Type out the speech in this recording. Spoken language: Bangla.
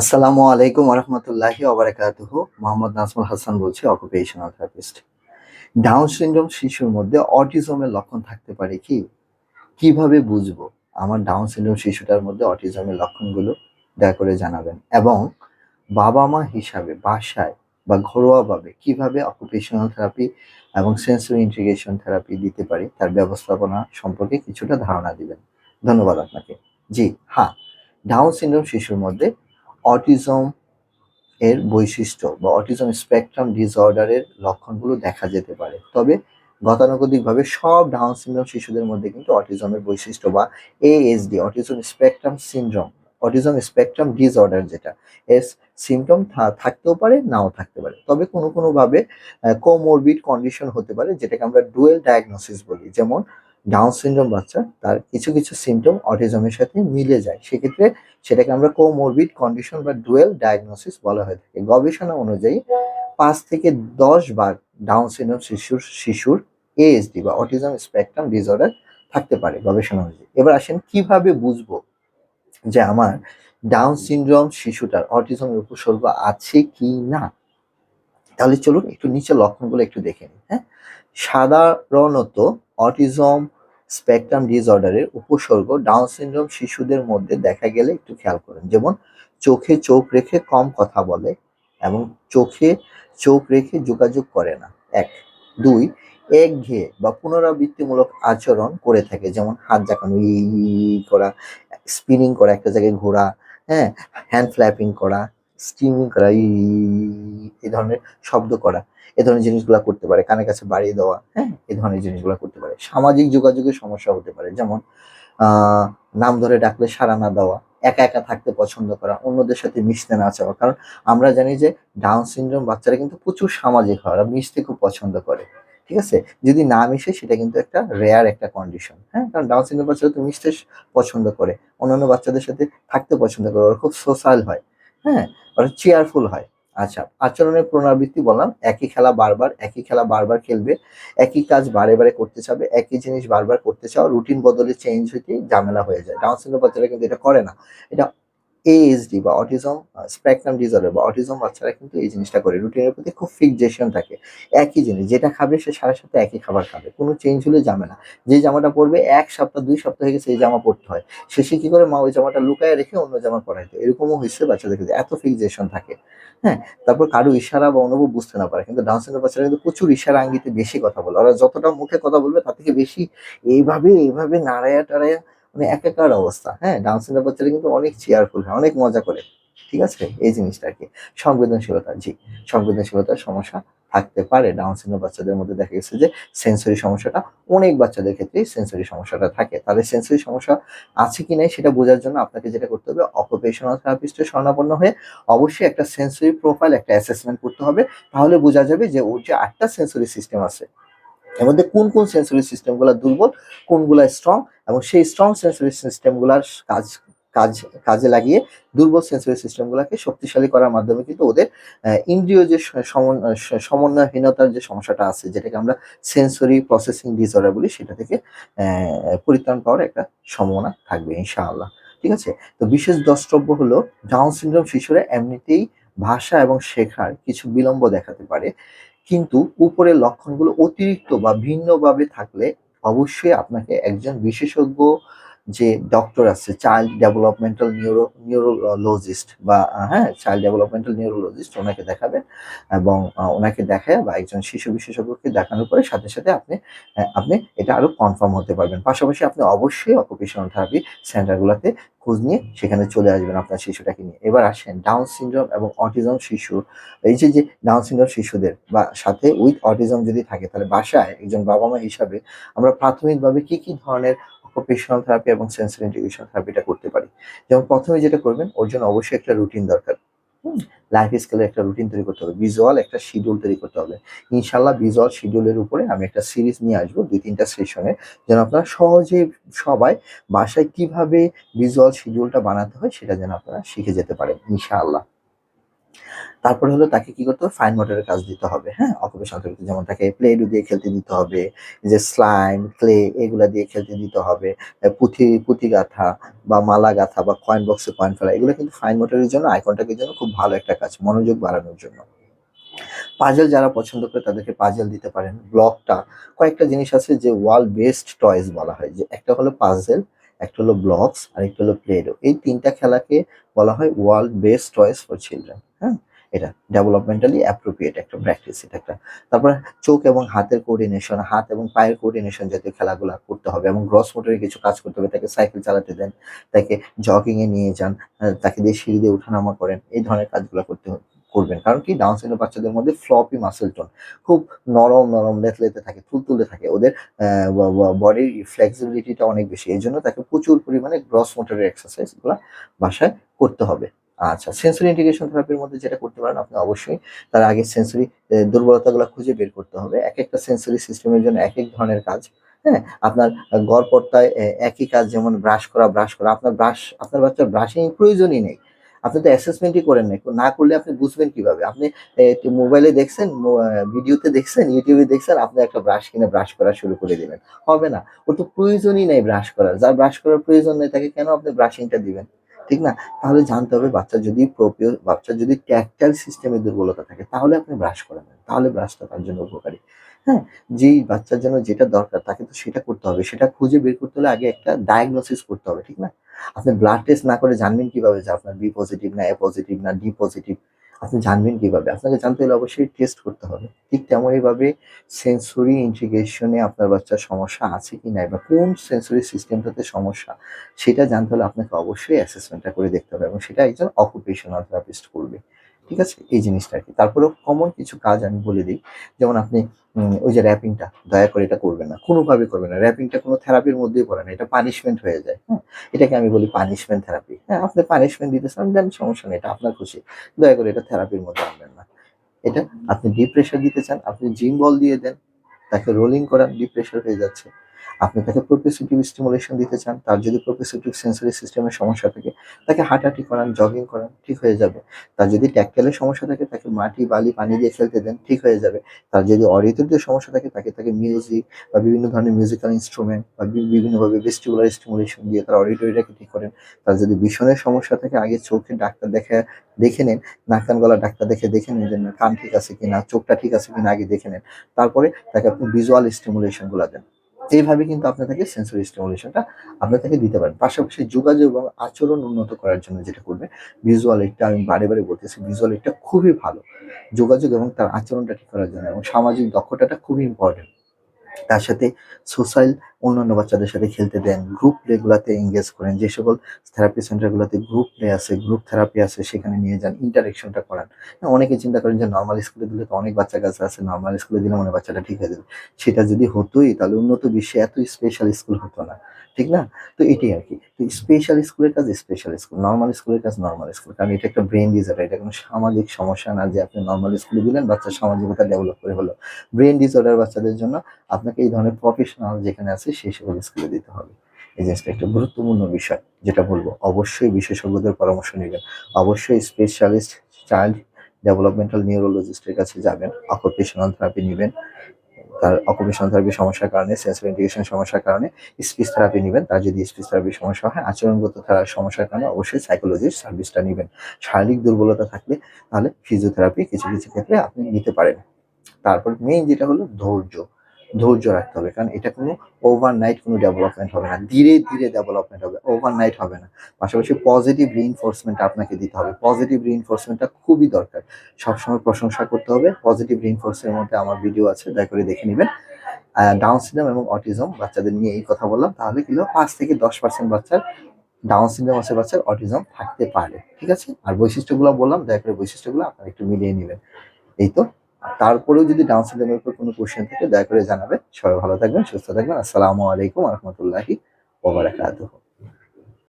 আসসালামু আলাইকুম রহমতুল্লাহি ওবরাকাতুহ। মোহাম্মদ নাজমুল হাসান বলছি অকুপেশনাল থেরাপিস্ট ডাউন সিনড্রোম শিশুর মধ্যে অটিজমের লক্ষণ থাকতে পারে কি? কীভাবে বুঝব আমার ডাউন সিনড্রোম শিশুটার মধ্যে অটিজমের লক্ষণগুলো? দয়া করে জানাবেন। এবং বাবা মা হিসাবে বাসায় বা ঘরোয়াভাবে কীভাবে অকুপেশনাল থেরাপি এবং সেন্সরি ইন্টিগ্রেশন থেরাপি দিতে পারি, তার ব্যবস্থাপনা সম্পর্কে কিছুটা ধারণা দিবেন। ধন্যবাদ আপনাকে। জি হ্যাঁ ডাউন সিনড্রোম শিশুর মধ্যে অটিজম এর বৈশিষ্ট্য বা অটিজম স্পেকট্রাম ডিসঅর্ডারের লক্ষণগুলো দেখা যেতে পারে। তবে গতানুগতিকভাবে সব ডাউন সিনড্রোম শিশুদের মধ্যে কিন্তু অটিজমের বৈশিষ্ট্য বা ASD autism spectrum syndrome, autism spectrum disorder যেটা, এর সিমটম থাকতেও পারে, নাও থাকতে পারে। তবে কোনো কোনোভাবে কোমোরবিড কন্ডিশন হতে পারে, যেটাকে আমরা ডুয়েল ডায়াগনোসিস বলি। যেমন ডাউন সিনড্রোম বাচ্চা, তার কিছু কিছু সিমটম অটিজমের সাথে মিলে যায়। সেক্ষেত্রে সেটাকে আমরা কোমোরবিড কন্ডিশন বা ডুয়েল ডায়াগনোসিস বলা হয়ে থাকে। গবেষণা অনুযায়ী পাঁচ থেকে দশ বার ডাউন সিনড্রোম শিশুর শিশুর এএসডি বা অটিজম স্পেকট্রাম ডিসঅর্ডার থাকতে পারে গবেষণা অনুযায়ী। এবার আসেন কীভাবে বুঝব যে আমার ডাউন সিনড্রোম শিশুটার অটিজমের উপসর্গ আছে কি না? তাহলে চলুন একটু নিচে লক্ষণগুলো একটু দেখে নিই হ্যাঁ? সাধারণত অটিজম স্পেকট্রাম ডিসঅর্ডারের উপসর্গ ডাউন সিনড্রোম শিশুদের মধ্যে দেখা গেলে একটু খেয়াল করেন। যেমন চোখে চোখ রেখে কম কথা বলে এবং চোখে চোখ রেখে যোগাযোগ করে না। এক। দুই, একঘেয়ে বা পুনরাবৃত্তিমূলক আচরণ করে থাকে। যেমন হাত জাকানো ই করা স্পিনিং করা, একটা জায়গায় ঘোরা হ্যাঁ হ্যান্ড ফ্ল্যাপিং করা স্টিমিং করা এই ধরনের শব্দ করা, এ ধরনের জিনিসগুলো করতে পারে, কানের কাছে বাড়িয়ে দেওয়া হ্যাঁ এই ধরনের জিনিসগুলো করতে পারে। সামাজিক যোগাযোগের সমস্যা হতে পারে, যেমন নাম ধরে ডাকলে সাড়া না দেওয়া, একা একা থাকতে পছন্দ করা, অন্যদের সাথে মিশতে না চাওয়া, কারণ আমরা জানি যে ডাউন সিনড্রোম বাচ্চারা কিন্তু প্রচুর সামাজিক হয়, ওরা মিশতে খুব পছন্দ করে, ঠিক আছে? যদি না মিশে, সেটা কিন্তু একটা রেয়ার একটা কন্ডিশন হ্যাঁ? কারণ ডাউন সিনড্রোম বাচ্চারা তো মিশতে পছন্দ করে, অন্যান্য বাচ্চাদের সাথে থাকতে পছন্দ করে, ওরা খুব সোশ্যাল হয়। হ্যাঁ চেয়ারফুল হয়। আচ্ছা আচরণের পুনরাবৃত্তি বললাম, একই খেলা বারবার, একই খেলা বারবার খেলবে, একই কাজ বারে বারে করতে চাবে, একই জিনিস বারবার করতে চাও রুটিন বদলে চেঞ্জ হইতে ঝামেলা হয়ে যায়। ডাউন সিনড্রোম বাচ্চারা কিন্তু এটা করে না। এটা এএসডি বা অটিজম স্পেকট্রাম ডিসঅর্ডার বা অটিজম বাচ্চারা কিন্তু এই জিনিসটা করে। রুটিনের প্রতি খুব ফিক্সেশন থাকে। একই জিনিস, যেটা খাবে সে সারা সপ্তাহে একই খাবার খাবে। কোনো চেঞ্জ হলে যাবে না। যে জামাটা পরবে, এক সপ্তাহ, দুই সপ্তাহ হয়ে গেছে এই জামা পরতে হয়। শেষে কী করে মা ওই জামাটা লুকায় রেখে অন্য জামা পরাইতো এরকমও হয়েছে বাচ্চাদের ক্ষেত্রে। এত ফিক্সেশন থাকে। হ্যাঁ? তারপর কারও ইশারা বা অনুভব বুঝতে না পারে। কিন্তু ডাউন বাচ্চারা কিন্তু প্রচুর ইশারা আঙ্গিতে বেশি কথা বলে। ওরা যতটা মুখে কথা বলবে, তার থেকে বেশি এইভাবে এইভাবে নাড়ায়া টাড়ায়া মানে একাকার অবস্থা হ্যাঁ? ডাউন সিনড্রোম বাচ্চারা কিন্তু অনেক চেয়ারফুল হয়, অনেক মজা করে, ঠিক আছে? এই জিনিসটা আর কি সংবেদনশীলতা, জি, সংবেদনশীলতার সমস্যা থাকতে পারে। ডাউন সিনড্রোম বাচ্চাদের মধ্যে দেখা গেছে যে সেন্সরি সমস্যাটা, অনেক বাচ্চাদের ক্ষেত্রেই সেন্সরি সমস্যাটা থাকে। তাদের সেন্সরি সমস্যা আছে কি নাই সেটা বোঝার জন্য আপনাকে যেটা করতে হবে অকুপেশনাল থেরাপিস্টের শরণাপন্ন হয়ে অবশ্যই একটা সেন্সরি প্রোফাইল একটা অ্যাসেসমেন্ট করতে হবে। তাহলে বোঝা যাবে যে ওর যে আটটা সেন্সরি সিস্টেম আছে এর মধ্যে কোন কোন সেন্সরি সিস্টেমগুলো দুর্বল, কোনগুলো স্ট্রং এবং সেই স্ট্রং সেন্সরি সিস্টেমগুলোর কাজ কাজ, কাজে লাগিয়ে দুর্বল সেন্সরি সিস্টেমগুলোকে শক্তিশালী করার মাধ্যমে কিন্তু ওদের ইন্দ্রিয় যে সমন্বয়হীনতার যে সমস্যাটা আছে, যেটাকে আমরা সেন্সরি প্রসেসিং ডিসঅর্ডার বলি, সেটা থেকে পরিত্রাণ পাওয়ার একটা সম্ভাবনা থাকবে, ইনশাআল্লাহ। ঠিক আছে? তো বিশেষ দ্রষ্টব্য হলো, ডাউন সিনড্রোম শিশুরা এমনিতেই ভাষা এবং শেখার কিছু বিলম্ব দেখাতে পারে। কিন্তু উপরের লক্ষণগুলো অতিরিক্ত বা ভিন্নভাবে থাকলে অবশ্যই আপনাকে একজন বিশেষজ্ঞ যে ডক্টর আছে চাইল্ড ডেভেলপমেন্টাল নিউরো নিউরোলজিস্ট বা হ্যাঁ চাইল্ড ডেভেলপমেন্টাল নিউরোলজিস্ট ওনাকে দেখাবেন এবং ওনাকে দেখায় বা একজন শিশু বিশেষজ্ঞকে দেখানোর পরে সাথে সাথে আপনি আপনি এটা আরও কনফার্ম হতে পারবেন। পাশাপাশি আপনি অবশ্যই অকুপেশনাল থেরাপি সেন্টারগুলোতে খোঁজ নিয়ে সেখানে চলে আসবেন আপনার শিশুটাকে নিয়ে। এবার আসেন ডাউন সিনড্রোম এবং অটিজম শিশু। এই যে যে ডাউন সিনড্রোম শিশুদের বা সাথে উইথ অটিজম যদি থাকে, তাহলে বাসায় একজন বাবা মা হিসাবে আমরা প্রাথমিকভাবে কি কি ধরনের অকুপেশনাল থেরাপি এবং সেন্সরি ইন্টিগ্রেশন থেরাপিটা করতে পারি। যেমন প্রথমে যেটা করবেন, ওর জন্য অবশ্যই একটা রুটিন দরকার। লাইফ স্কেলের একটা রুটিন তৈরি করতে হবে। ভিজুয়াল একটা শিডিউল তৈরি করতে হবে। ইনশাল্লাহ ভিজুয়াল শিডিউলের উপরে আমি একটা সিরিজ নিয়ে আসব, দুই তিনটা সেশনে যেন আপনারা সহজে সবাই বাসায় কীভাবে ভিজুয়াল শিডিউলটা বানাতে হয়, সেটা যেন আপনারা শিখে যেতে পারেন, ইনশাআল্লাহ। তারপরে হলো তাকে কি করতে হবে? ফাইন মোটরের কাজ দিতে হবে হ্যাঁ? অকুপেশনাল থেরাপি যেমন তাকে প্লে ডো দিয়ে খেলতে দিতে হবে যে স্লাইম ক্লে এগুলা দিয়ে খেলতে দিতে হবে পুঁথি পুঁথি গাঁথা বা মালা গাঁথা বা কয়েন বক্সে কয়েন ফেলা, এগুলো কিন্তু ফাইন মোটরের জন্য আই কন্টাক্টের জন্য খুব ভালো একটা কাজ, মনোযোগ বাড়ানোর জন্য। পাজেল যারা পছন্দ করে তাদেরকে পাজেল দিতে পারেন। ব্লকটা কয়েকটা জিনিস আছে যে ওয়াল বেস্ট টয়েস বলা হয়, যে একটা হলো পাজেল একটা হলো ব্লকস আর একটা হলো প্লেডো এই তিনটা খেলাকে বলা হয় world best toys for children হ্যাঁ? এটা ডেভেলপমেন্টালি অ্যাপ্রোপ্রিয়েট একটা প্র্যাকটিস এটা একটা। তারপর চোখ এবং হাতের কোঅর্ডিনেশন হাত এবং পায়ের কোঅর্ডিনেশন জাতীয় খেলাগুলো করতে হবে এবং গ্রস মোটরে কিছু কাজ করতে হবে, তাকে সাইকেল চালাতে দেন, তাকে জগিং এ নিয়ে যান তাকে দিয়ে সিঁড়ি দিয়ে ওঠানামা করেন, এই ধরনের কাজগুলো করতে হবে করবেন। কারণ কি? ডাউন সিন্ড্রোম বাচ্চাদের মধ্যে ফ্লপি মাসেল টোন খুব নরম নরম, লেতলেতে থাকে তুলতুলে থাকে। ওদের বডির ফ্লেক্সিবিলিটিটা অনেক বেশি। এই জন্য তাকে প্রচুর পরিমাণে গ্রস মোটরের এক্সারসাইজগুলা বাসায় করতে হবে। আচ্ছা সেন্সরি ইন্টিগ্রেশন থেরাপির মধ্যে যেটা করতে পারেন আপনি অবশ্যই তার আগে সেন্সরি দুর্বলতাগুলো খুঁজে বের করতে হবে। এক একটা সেন্সরি সিস্টেমের জন্য এক এক ধরনের কাজ হ্যাঁ? আপনার গড়পড়তায় একই কাজ যেমন ব্রাশ করা ব্রাশ করা। আপনার ব্রাশ আপনার বাচ্চার ব্রাশিং প্রয়োজনই নেই। আপনি তো অ্যাসেসমেন্টই করেন নাই। না করলে আপনি বুঝবেন কীভাবে? আপনি মোবাইলে দেখছেন ভিডিওতে দেখছেন ইউটিউবে দেখছেন, আপনি একটা ব্রাশ কিনে ব্রাশ করা শুরু করে দিবেন। হবে না। ওর তো প্রয়োজনই নেই ব্রাশ করার। যার ব্রাশ করার প্রয়োজন নেই, তাকে কেন আপনি ব্রাশিংটা দিবেন? ঠিক না? তাহলে জানতে হবে বাচ্চা যদি প্রোপিও বাচ্চা যদি ট্যাকটাইল সিস্টেমে দুর্বলতা থাকে, তাহলে আপনি ব্রাশ করাবেন তাহলে ব্রাশটা তার জন্য উপকারী। হ্যাঁ যেই বাচ্চার জন্য যেটা দরকার তাকে তো সেটা করতে হবে। সেটা খুঁজে বের করতে হলে আগে একটা ডায়াগনোসিস করতে হবে, ঠিক না? আপনি ব্লাড টেস্ট না করে জানবেন কীভাবে যে আপনার বি পজিটিভ না এ পজিটিভ না ডি পজিটিভ আপনি জানবেন কীভাবে? আপনাকে জানতে হলে অবশ্যই টেস্ট করতে হবে। ঠিক তেমনইভাবে সেন্সরি ইন্টিগ্রেশনে আপনার বাচ্চার সমস্যা আছে কি নাই বা কোন সেন্সরি সিস্টেমটাতে সমস্যা, সেটা জানতে হলে আপনাকে অবশ্যই অ্যাসেসমেন্টটা করে দেখতে হবে এবং সেটা একজন অকুপেশনাল থেরাপিস্ট করবে। ঠিক আছে? এই জিনিসটা আর কি তারপরেও কমন কিছু কাজ আমি বলে দিই। যেমন আপনি ওই যে র্যাপিংটা দয়া করে এটা করবেন না। কোনোভাবে করবেন না। র্যাপিংটা কোনো থেরাপির মধ্যেই পড়ে না। এটা পানিশমেন্ট হয়ে যায়। হ্যাঁ? এটাকে আমি বলি পানিশমেন্ট থেরাপি হ্যাঁ আপনি পানিশমেন্ট দিতে চান, দেন সমস্যা নেই, এটা আপনার খুশি। দয়া করে এটা থেরাপির মধ্যে আনবেন না। এটা আপনি ডিপ্রেশার দিতে চান, আপনি জিম বল দিয়ে দেন, তাকে রোলিং করান ডিপ্রেশার হয়ে যাচ্ছে। আপনি তাকে প্রোপিসিটিভ স্টিমুলেশন দিতে চান, তার যদি প্রোপিসিটিভ সেন্সরি সিস্টেমের সমস্যা থাকে, তাকে হাঁটাহাঁটি করান জগিং করান, ঠিক হয়ে যাবে। তার যদি ট্যাক্টাইলের সমস্যা থাকে, তাকে মাটি, বালি, পানি দিয়ে খেলতে দেন, ঠিক হয়ে যাবে। তার যদি অরিতরীয় সমস্যা থাকে, তাকে তাকে মিউজিক বা বিভিন্ন ধরনের মিউজিক্যাল ইনস্ট্রুমেন্ট বা বিভিন্নভাবে ভেস্টিবুলার স্টিমুলেশন দিয়ে তার অডিটরিটাকে ঠিক করেন। তার যদি ভীষণের সমস্যা থাকে, আগে চোখে ডাক্তার দেখে দেখে নেন, নাক, কান, গলা ডাক্তার দেখে দেখে নেন যে কান ঠিক আছে কিনা, চোখটা ঠিক আছে কিনা, আগে দেখে নেন। তারপরে তাকে আপনি ভিজুয়াল স্টিমুলেশনগুলা দেন। এইভাবে কিন্তু আপনাদেরকে সেন্সর স্টিমুলেশনটা আপনাদেরকে দিতে পারেন। পাশাপাশি যোগাযোগ এবং আচরণ উন্নত করার জন্য যেটা করবে ভিজুয়াল এইডটা আমি বারে বারে বলতেছি ভিজুয়াল এইডটা খুবই ভালো। যোগাযোগ এবং তার আচরণটা ঠিক করার জন্য এবং সামাজিক দক্ষতাটা খুবই ইম্পর্টেন্ট তার সাথে সোশ্যাল অন্যান্য বাচ্চাদের সাথে খেলতে দেন গ্রুপ প্লেগুলোতে এঙ্গেজ করেন যে সকল থেরাপি সেন্টারগুলোতে গ্রুপ প্লে আছে গ্রুপ থেরাপি আছে সেখানে নিয়ে যান ইন্টারেকশনটা করান। হ্যাঁ, অনেকে চিন্তা করেন যে নর্মাল স্কুলে দিলে তো অনেক বাচ্চা কাছে আছে নর্মাল স্কুলে দিলে মনে বাচ্চাটা ঠিক হয়ে যাবে। সেটা যদি হতোই তাহলে উন্নত বিশ্বে এত স্পেশাল স্কুল হতো না ঠিক না? তো এটাই আর কি। তো স্পেশাল স্কুলের কাজ স্পেশাল স্কুল নর্মাল স্কুলের কাজ নর্মাল স্কুল কারণ এটা একটা ব্রেন ডিজার্টার এটা কোনো সামাজিক সমস্যা না যে আপনি নর্মাল স্কুলে দিলেন বাচ্চার সামাজিকতা ডেভেলপ করে হলো। ব্রেন ডিসঅর্ডার বাচ্চাদের জন্য আপনাকে এই ধরনের প্রফেশনাল যেখানে আছে সেই সকল স্কুলে দিতে হবে। এই জিনিসটা একটা গুরুত্বপূর্ণ বিষয়, যেটা বলব, অবশ্যই বিশেষজ্ঞদের পরামর্শ নেবেন। অবশ্যই স্পেশালিস্ট চাইল্ড ডেভেলপমেন্টাল নিউরোলজিস্টের কাছে যাবেন অকুপেশনাল থেরাপি নেবেন। তার অকুপেশনাল থেরাপি সমস্যার কারণে সেন্সর ইন্টিগ্রেশন সমস্যার কারণে স্পিচ থেরাপি নেবেন। তার যদি স্পিচ থেরাপির সমস্যা হয়, আচরণগত সমস্যার কারণে অবশ্যই সাইকোলজির সার্ভিসটা নেবেন। শারীরিক দুর্বলতা থাকলে তাহলে ফিজিওথেরাপি কিছু কিছু ক্ষেত্রে আপনি নিতে পারেন। তারপর মেইন যেটা হলো ধৈর্য। ধৈর্য রাখতে হবে। কারণ এটা কোনো ওভারনাইট কোনো ডেভেলপমেন্ট হবে না। ধীরে ধীরে ডেভেলপমেন্ট হবে। ওভারনাইট হবে না। পাশাপাশি পজিটিভ রিইনফোর্সমেন্ট আপনাকে দিতে হবে। পজিটিভ রিইনফোর্সমেন্টটা খুবই দরকার। সবসময় প্রশংসা করতে হবে। পজিটিভ রিইনফোর্সের মধ্যে আমার ভিডিও আছে। দয়া করে দেখে নেবেন। ডাউন সিনড্রোম এবং অটিজম বাচ্চাদের নিয়ে এই কথা বললাম। তাহলে কি হলো? পাঁচ থেকে দশ পার্সেন্ট বাচ্চার ডাউন সিনড্রোম আছে, বাচ্চার অটিজম থাকতে পারে। ঠিক আছে? আর বৈশিষ্ট্যগুলো বললাম। দয়া করে বৈশিষ্ট্যগুলো আপনারা একটু মিলিয়ে নেবেন। এই তো। আর তারপরেও যদি ডাউন সিনড্রোমের উপর কোনো কোশ্চেন থাকে, দয়া করে জানাবেন। সবাই ভালো থাকবেন, সুস্থ থাকবেন। আসসালামু আলাইকুম রহমতুল্লাহি ওবারাকাতুহু